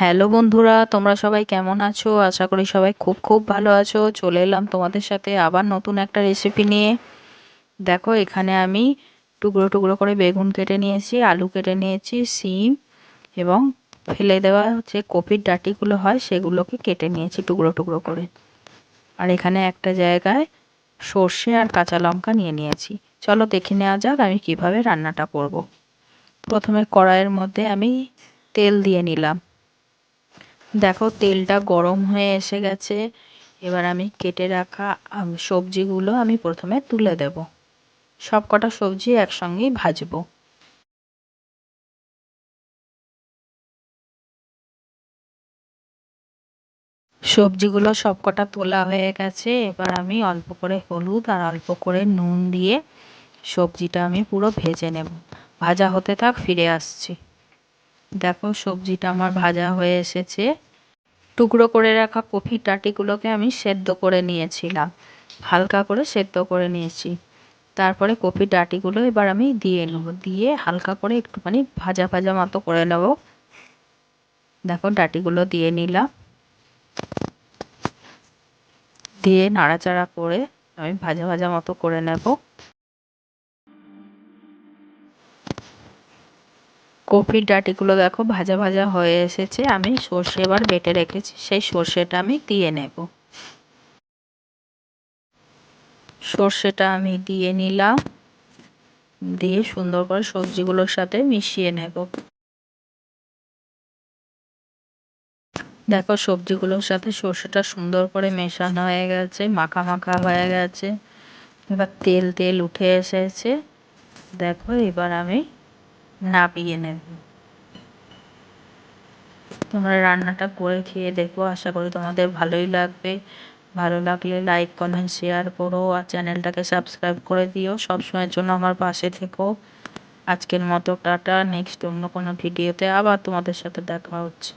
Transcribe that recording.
Hello বন্ধুরা, তোমরা সবাই কেমন আছো? আশা করি সবাই খুব খুব ভালো আছো। চলে এলাম তোমাদের সাথে আবার নতুন একটা রেসিপি নিয়ে। দেখো, এখানে আমি টুকরো টুকরো করে বেগুন কেটে নিয়েছি, আলু কেটে নিয়েছি সিম এবং ফেলে দেওয়া যে কপির ডাটিগুলো হয়, সেগুলোকে কেটে নিয়েছি টুকরো টুকরো করে। আর এখানে একটা জায়গায় সর্ষে আর কাঁচা লঙ্কা নিয়ে নিয়েছি। চলো দেখে নেওয়া যাক আমি কীভাবে রান্নাটা করব। প্রথমে কড়াইয়ের মধ্যে আমি তেল দিয়ে নিলাম। দেখো, তেলটা গরম হয়ে এসে গেছে। এবার আমি কেটে রাখা সবজিগুলো আমি প্রথমে তুলে দেব। সব কটা সবজি একসঙ্গেই ভাজবো। সবজিগুলো সব কটা তোলা হয়ে গেছে। এবার আমি অল্প করে হলুদ আর অল্প করে নুন দিয়ে সবজিটা আমি পুরো ভেজে নেব। ভাজা হতে থাক, ফিরে আসছি। দেখো সবজিটা আমার ভাজা হয়ে এসেছে। টুকরো করে রাখা কফির ডাঁটিগুলোকে আমি সেদ্ধ করে নিয়েছিলাম। হালকা করে সেদ্ধ করে নিয়েছি। তারপরে কফির ডাঁটিগুলো এবার আমি দিয়ে নেব। দিয়ে হালকা করে একটুখানি ভাজা ভাজা মতো করে নেব। দেখো ডাঁটিগুলো দিয়ে নিলাম। দিয়ে নাড়াচাড়া করে আমি ভাজা ভাজা মতো করে নেব। কপির ডাঁটিগুলো দেখো, ভাজা ভাজা হয়ে এসেছে। আমি সর্ষে এবার বেটে রেখেছি, সেই সর্ষেটা আমি দিয়ে নেব। সর্ষেটা আমি দিয়ে নিলাম, দিয়ে সুন্দর করে সবজিগুলোর সাথে মিশিয়ে নেব। দেখো, সবজিগুলোর সাথে সর্ষেটা সুন্দর করে মেশানো হয়ে গেছে, মাখা মাখা হয়ে গেছে। এবার তেল তেল উঠে এসেছে। দেখো, এবার আমি নামিয়ে নেবে। তোমরা রান্নাটা করে খেয়ে দেখো। আশা করি তোমাদের ভালোই লাগবে। ভালো লাগলে লাইক কমেন্ট শেয়ার করো আর চ্যানেলটাকে সাবস্ক্রাইব করে দিও। সবসময়ের জন্য আমার পাশে থেকো। আজকের মতো টাটা। নেক্সট অন্য কোনো ভিডিওতে আবার তোমাদের সাথে দেখা হচ্ছে।